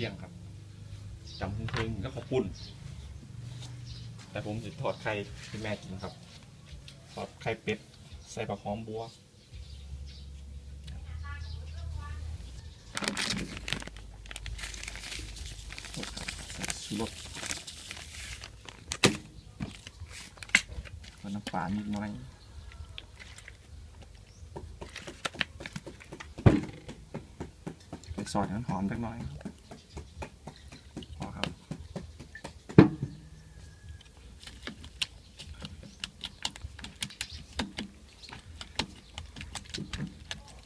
ที่ยงครับจำเพลงก็ขอบคุณแต่ผมจะทอดไข่ให้แม่กินครับทอดไข่เป็ดใส่ปลาหอมบัวชูรสน้ำปลานิดหน่อยไปซอยน้ำหอมสักหน่อยพอครับ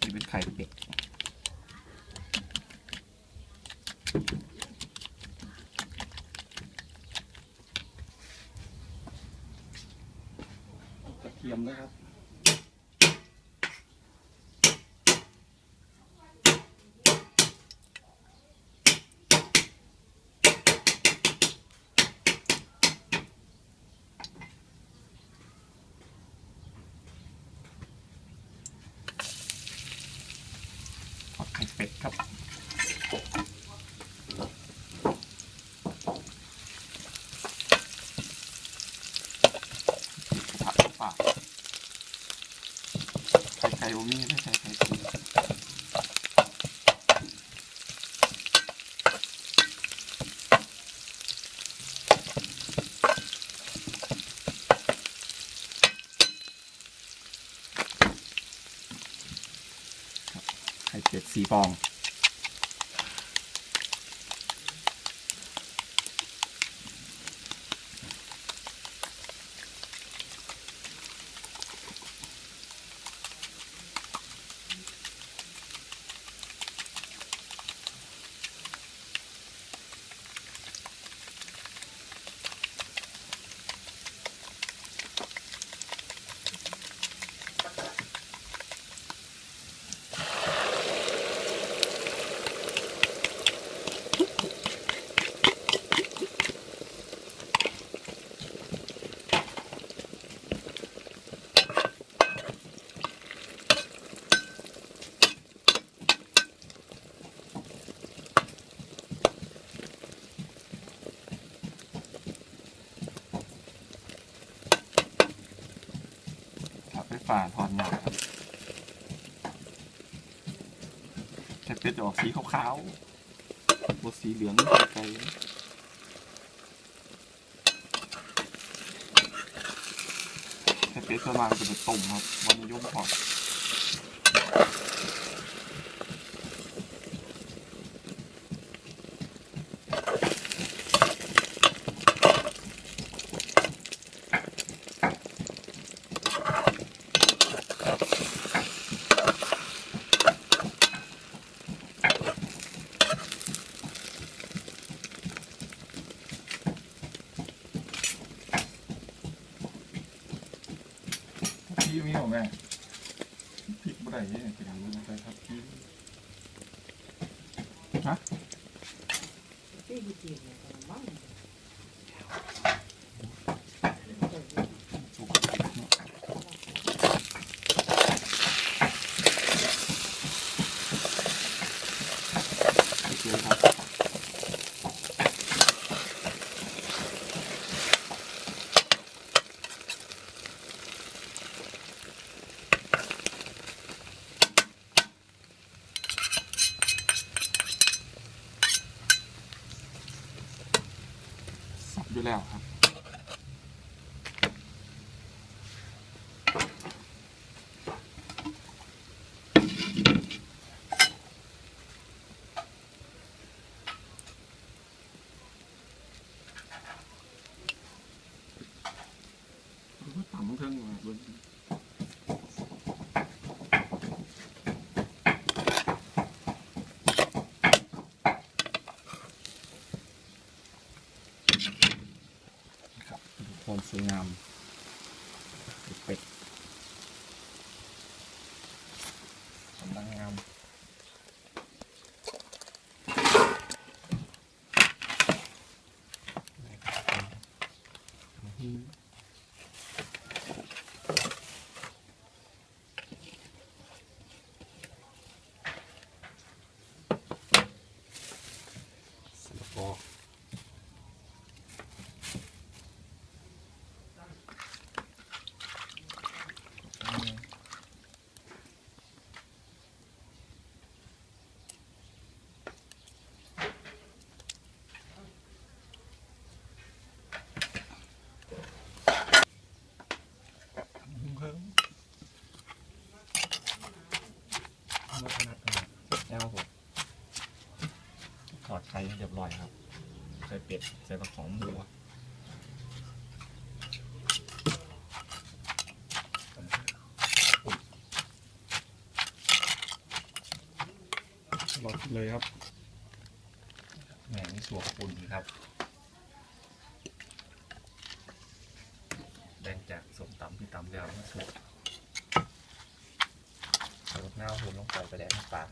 นี่ เป็นไข่เป็ดกระเทียมนะครับ เป็ดครับผัดปากไข่ไข่โอมี่ไม่ใช่ไข่ตุ๋น ไข่ ป่าทอนหนาครับไข่เป็ดจะออกสีขาวๆบดสีเหลืองไกลๆไข่เป็ดส่วนมากจะเป็นตุ่มครับวันนิยมพอด พี่มีหัวแม่พริกอะไรเนี่ยจะรู้นะไรครับพี่ที่ดีจริงเลยมั้ง สุกโอเคครับสับ อยู่แล้วครับ ต่ำเพิ่งมาบน ครับทุกคนสวยงามเป็ดกำลังงามอืมออืมเพิ่มเอามาถนัดถนัดแล้วผม ถอดไข่ให้เรียบร้อยครับ ใส่เป็ด ใส่ปลาของหมูอะรอดเลยครับแหมนี่สัวปุ่นครับแบ่งจากสมตำที่ตำแล้วมาสัวใส่รสหน้าผมลงไปไปแดงน้ำปลา